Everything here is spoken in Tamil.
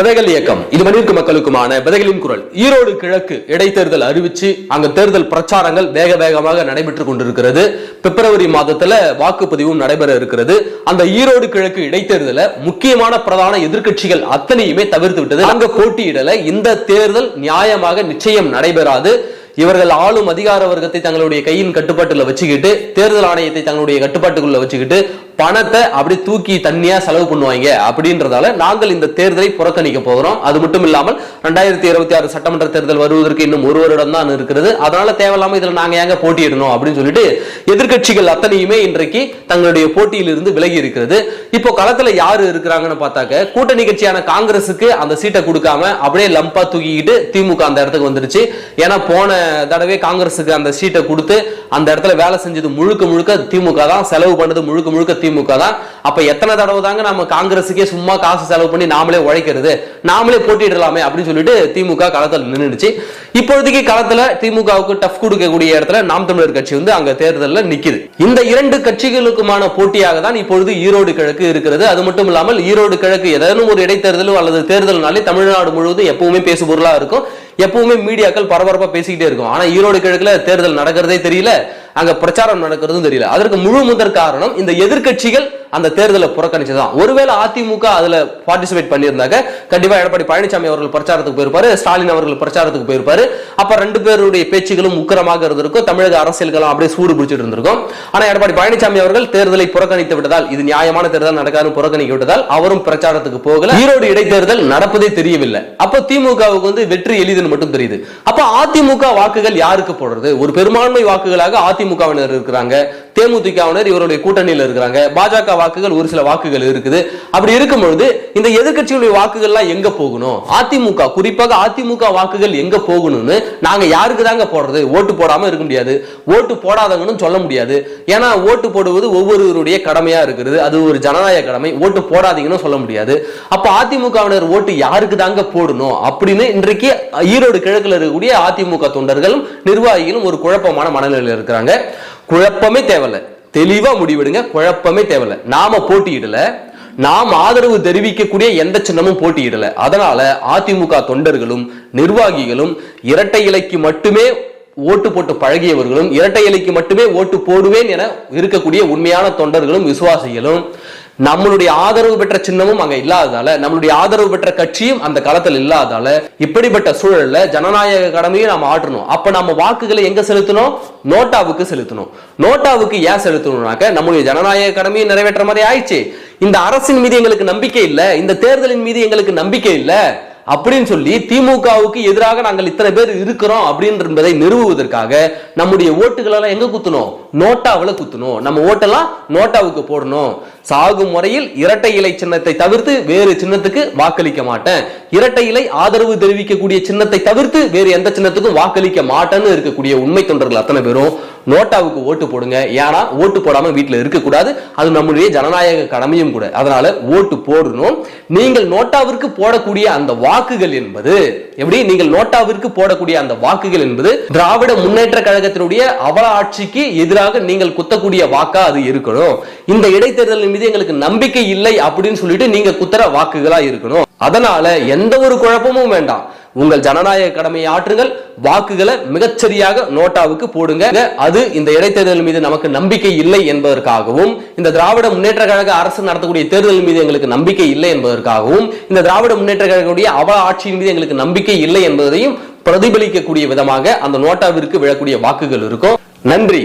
விதைகள் இயக்கம். இது மனிதர்க்கு மக்களுக்குமான விதைகளின் குரல். ஈரோடு கிழக்கு இடைத்தேர்தல் அறிவிச்சு அங்க தேர்தல் பிரச்சாரங்கள் வேக வேகமாக நடைபெற்றுக் கொண்டிருக்கிறது. பிப்ரவரி மாதத்துல வாக்குப்பதிவும் நடைபெற இருக்கிறது. அந்த ஈரோடு கிழக்கு இடைத்தேர்தல முக்கியமான பிரதான எதிர்கட்சிகள் அத்தனையுமே தவிர்த்து விட்டது. அங்க போட்டியிடல. இந்த தேர்தல் நியாயமாக நிச்சயம் நடைபெறாது. இவர்கள் ஆளும் அதிகார வர்க்கத்தை தங்களுடைய கையின் கட்டுப்பாட்டுல வச்சுக்கிட்டு தேர்தல் ஆணையத்தை தங்களுடைய கட்டுப்பாட்டுக்குள்ள வச்சுக்கிட்டு பணத்தை அப்படி தூக்கி தண்ணியா செலவு பண்ணுவாங்க அப்படின்றதால நாங்கள் இந்த தேர்தலை புறக்கணிக்க போகிறோம். அது மட்டும் இல்லாமல் ரெண்டாயிரத்தி இருபத்தி ஆறு சட்டமன்ற தேர்தல் வருவதற்கு இன்னும் ஒரு வருடம் தான் இருக்கிறது. அதனால தேவையில்லாம இதுல நாங்க ஏங்க போட்டியிடணும் அப்படின்னு சொல்லிட்டு எதிர்க்கட்சிகள் அத்தனையுமே இன்றைக்கு தங்களுடைய போட்டியில் இருந்து விலகி இருக்கிறது. இப்போ களத்துல யாரு இருக்கிறாங்கன்னு பார்த்தாக்க கூட்டணி கட்சியான காங்கிரஸுக்கு அந்த சீட்டை கொடுக்காம அப்படியே லம்பா தூக்கிக்கிட்டு திமுக அந்த இடத்துக்கு வந்துருச்சு ஏன்னா போன தடவை காங்கிரஸுக்கு அந்த சீட்டை கொடுத்து அந்த இடத்துல வேலை செஞ்சது முழுக்க முழுக்க திமுக தான். செலவு பண்ணது முழுக்க முழுக்க திமுக தான். அப்ப எத்தனை தடவை தாங்க நம்ம காங்கிரஸுக்கே சும்மா காசு செலவு பண்ணி நாமளே உழைக்கிறது? நாமளே போட்டிடலாமே அப்படின்னு சொல்லிட்டு திமுக களத்தில் நின்றுச்சு இப்பொழுதைக்கு களத்துல திமுகவுக்கு டஃப் கொடுக்கக்கூடிய இடத்துல நாம் தமிழர் கட்சி வந்து அங்க தேர்தலில் நிக்குது. இந்த இரண்டு கட்சிகளுக்குமான போட்டியாக தான் இப்பொழுது ஈரோடு கிழக்கு இருக்கிறது. அது மட்டும் இல்லாமல் ஈரோடு கிழக்கு ஏதேனும் ஒரு இடைத்தேர்தலோ அல்லது தேர்தல்னாலே தமிழ்நாடு முழுவதும் எப்பவுமே பேசுபொருளா இருக்கும். எப்பவுமே மீடியாக்கள் பரபரப்பா பேசிக்கிட்டே இருக்கும். ஆனா ஈரோடு கிழக்குல தேர்தல் நடக்கிறதே தெரியல. அங்க பிரச்சாரம் நடக்கிறதும் தெரியல. அதற்கு முழு முதற் காரணம் இந்த எதிர்கட்சிகள் அந்த தேர்தலை புறக்கணிச்சதுதான். ஒருவேளை அதிமுக அதுல பார்ட்டிசிபேட் பண்ணியிருந்தாங்க கண்டிப்பா எடப்பாடி பழனிசாமி அவர்கள் பிரச்சாரத்துக்கு போயிருப்பாரு ஸ்டாலின் அவர்கள் பிரச்சாரத்துக்கு போயிருப்பாரு. அப்ப ரெண்டு பேருடைய பேச்சுகளும் உக்கரமாக இருந்திருக்கும். தமிழக அரசியல்களும் அப்படியே சூடு பிடிச்சிட்டு இருந்திருக்கும். ஆனா எடப்பாடி பழனிசாமி அவர்கள் தேர்தலை புறக்கணித்து விட்டதால் இது நியாயமான தேர்தல் நடக்காது புறக்கணிக்க விட்டதால் அவரும் பிரச்சாரத்துக்கு போகல. ஈரோடு இடைத்தேர்தல் நடப்பதே தெரியவில்லை. அப்போ திமுகவுக்கு வந்து வெற்றி எளிதுன்னு மட்டும் தெரியுது. அப்ப அதிமுக வாக்குகள் யாருக்கு போடுறது? ஒரு பெரும்பான்மை வாக்குகளாக அதிமுகவினர் இருக்கிறாங்க. தேமுதிகவினர் இவருடைய கூட்டணியில் இருக்கிறாங்க. பாஜக வாக்குகள் ஒரு சில வாக்குகள் இருக்குது. அப்படி இருக்கும்பொழுது இந்த எதிர்கட்சிகளுடைய வாக்குகள்லாம் எங்க போகணும்? அதிமுக குறிப்பாக அதிமுக வாக்குகள் எங்க போகணும்னு நாங்க யாருக்கு தாங்க போடுறது? ஓட்டு போடாம இருக்க முடியாது. ஓட்டு போடாதவங்கன்னு சொல்ல முடியாது. ஏன்னா ஓட்டு போடுவது ஒவ்வொருவருடைய கடமையா இருக்கிறது அது ஒரு ஜனநாயக கடமை. ஓட்டு போடாதீங்கன்னு சொல்ல முடியாது. அப்ப அதிமுகவினர் ஓட்டு யாருக்கு தாங்க போடணும்? அப்படின்னு இன்றைக்கு ஈரோடு கிழக்கில் இருக்கக்கூடிய அதிமுக தொண்டர்களும் நிர்வாகிகளும் ஒரு குழப்பமான மனநிலையில் இருக்கிறாங்க. குழப்பமே தேவையில்ல. தெளிவா முடிவெடுங்க குழப்பமே தேவையில்லை. நாம போட்டியிடல நாம் ஆதரவு தெரிவிக்கக்கூடிய எந்த சின்னமும் போட்டியிடல. அதனால அதிமுக தொண்டர்களும் நிர்வாகிகளும் இரட்டை இலைக்கு மட்டுமே ஓட்டு போட்டு பழகியவர்களும் இரட்டை இலைக்கு மட்டுமே ஓட்டு போடுவேன் என இருக்கக்கூடிய உண்மையான தொண்டர்களும் விசுவாசிகளும் நம்மளுடைய ஆதரவு பெற்ற சின்னமும் அங்க இல்லாததால நம்மளுடைய ஆதரவு பெற்ற கட்சியும் அந்த களத்தில் இல்லாததால இப்படிப்பட்ட சூழல்ல ஜனநாயக கடமையை நாம் ஆற்றணும். அப்ப நம்ம வாக்குகளை எங்க செலுத்தணும்? நோட்டாவுக்கு செலுத்தணும். நோட்டாவுக்கு ஏன் செலுத்தணும்னாக்க நம்முடைய ஜனநாயக கடமையை நிறைவேற்ற மாதிரி ஆயிடுச்சு. இந்த அரசின் மீது எங்களுக்கு நம்பிக்கை இல்ல இந்த தேர்தலின் மீது எங்களுக்கு நம்பிக்கை இல்ல அப்படின்னு சொல்லி திமுகவுக்கு எதிராக நாங்கள் இத்தனை பேர் இருக்கிறோம் அப்படின்றதை நிறுவுவதற்காக நம்முடைய ஓட்டுகளெல்லாம் எங்க குத்தணும்? நோட்டாவில் குத்தணும். நம்ம ஓட்டெல்லாம் நோட்டாவுக்கு போடணும். சாகும் முறையில் இரட்டை இலை சின்னத்தை தவிர்த்து வேறு சின்னத்துக்கு வாக்களிக்க மாட்டேன். இரட்டை இலை ஆதரவு தெரிவிக்கக்கூடிய சின்னத்தை தவிர்த்து வேறு எந்த சின்னத்துக்கும் வாக்களிக்க மாட்டேன்னு இருக்கக்கூடிய உண்மை தொண்டர்கள் அத்தனை பேரும் நோட்டாவுக்கு ஓட்டு போடுங்க. ஏன்னா ஓட்டு போடாம வீட்டில் இருக்கக்கூடாது. அது நம்முடைய ஜனநாயக கடமையும் கூட. அதனால ஓட்டு போடணும். நீங்கள் நோட்டாவிற்கு போடக்கூடிய அந்த வாக்குகள் என்பது எப்படி? நீங்கள் நோட்டாவிற்கு போடக்கூடிய அந்த வாக்குகள் என்பது திராவிட முன்னேற்ற கழகத்தினுடைய அவல ஆட்சிக்கு எதிராக நீங்கள் குத்தக்கூடிய வாக்கா அது இருக்கணும். இந்த மீது எங்களுக்கு நம்பிக்கை இல்லை அப்படின்னு சொல்லிட்டு நீங்க குத்துற வாக்குகளா இருக்கணும். அதனால எந்த ஒரு குழப்பமும் வேண்டாம். உங்கள் ஜனநாயக கடமையை ஆற்றுங்கள். வாக்குகளை மிகச்சரியாக நோட்டாவுக்கு போடுங்க. அது இந்த இடைத்தேர்தல் மீது நமக்கு நம்பிக்கை இல்லை என்பதற்காகவும் இந்த திராவிட முன்னேற்ற கழக அரசு நடத்தக்கூடிய தேர்தல் மீது எங்களுக்கு நம்பிக்கை இல்லை என்பதற்காகவும் இந்த திராவிட முன்னேற்ற கழகத்துடைய அவ ஆட்சியின் மீது எங்களுக்கு நம்பிக்கை இல்லை என்பதையும் பிரதிபலிக்கக்கூடிய விதமாக அந்த நோட்டாவிற்கு விழக்கூடிய வாக்குகள் இருக்கும். நன்றி.